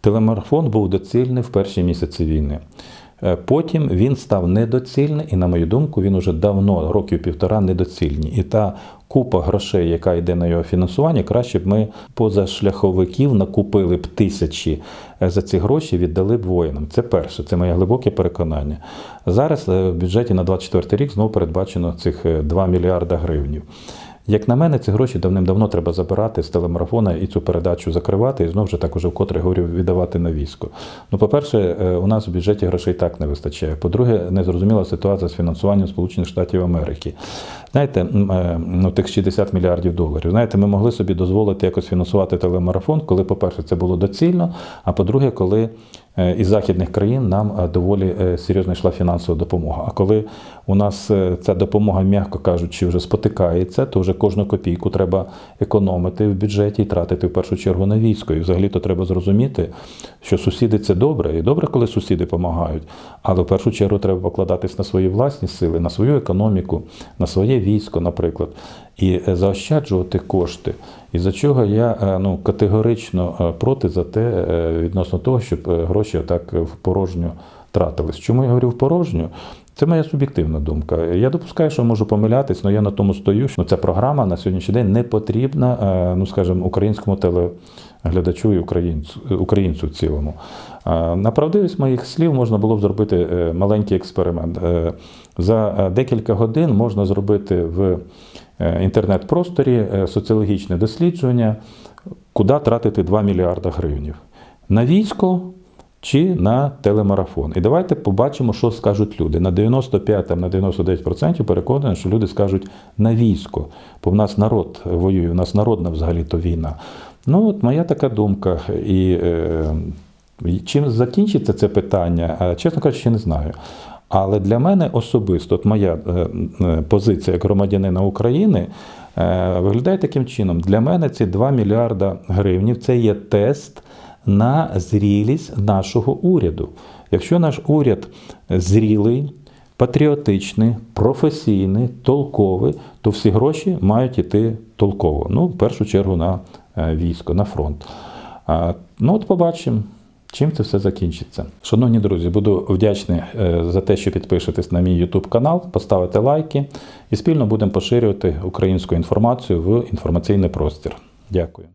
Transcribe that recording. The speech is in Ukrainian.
Телемарафон був доцільний в перші місяці війни. Е, Потім він став недоцільний, і, на мою думку, він уже давно, років півтора, недоцільний. І та купа грошей, яка йде на його фінансування, краще б ми позашляховиків накупили б тисячі е, за ці гроші, віддали б воїнам. Це перше, це моє глибоке переконання. Зараз е, в бюджеті на 24 рік знову передбачено цих е, 2 мільярда гривнів. Як на мене, ці гроші давним-давно треба забирати з телемарафона і цю передачу закривати, і знову ж так уже вкотре говорю, віддавати на військо. Ну, по-перше, е, у нас в бюджеті грошей так не вистачає. По-друге, незрозуміла ситуація з фінансуванням Сполучених Штатів Америки. Знаєте, е, ну, тих 60 мільярдів доларів. Знаєте, ми могли собі дозволити якось фінансувати телемарафон, коли, по-перше, це було доцільно, а по-друге, коли із західних країн нам е, доволі е, серйозно йшла фінансова допомога. А коли у нас е, ця допомога, м'яко кажучи, вже спотикається, то вже кожну копійку треба економити в бюджеті і тратити в першу чергу на військо. І взагалі то треба зрозуміти, що сусіди це добре, і добре, коли сусіди допомагають. Але в першу чергу треба покладатись на свої власні сили, на свою економіку, на своє військо, наприклад, і е, заощаджувати кошти. І за чого я е, ну, категорично е, проти за те відносно того, щоб гроші отак в порожню тратились. Чому я говорю в порожню? Це моя суб'єктивна думка. Я допускаю, що можу помилятись, але я на тому стою, що ця програма на сьогоднішній день не потрібна, ну скажімо, українському телеглядачу і українцю, українцю в цілому. На правдивість моїх слів можна було б зробити маленький експеримент. За декілька годин можна зробити в інтернет-просторі е, соціологічне дослідження, куди тратити 2 мільярда гривень. На військо чи на телемарафон. І давайте побачимо, що скажуть люди. На 95 там, на 99% переконаний, що люди скажуть на військо, бо в нас народ воює, у нас народна взагалі-то війна. Ну, от моя така думка. І е, чим закінчиться це питання, е, чесно кажучи, не знаю. Але для мене особисто, от моя е, е, позиція як громадянина України е, виглядає таким чином. Для мене ці 2 мільярда гривнів це є тест на зрілість нашого уряду. Якщо наш уряд зрілий, патріотичний, професійний, толковий, то всі гроші мають іти толково. Ну, в першу чергу на військо, на фронт. Ну, от побачимо. Чим це все закінчиться? Шановні друзі, буду вдячний е, за те, що підпишетесь на мій YouTube канал, поставите лайки і спільно будемо поширювати українську інформацію в інформаційний простір. Дякую.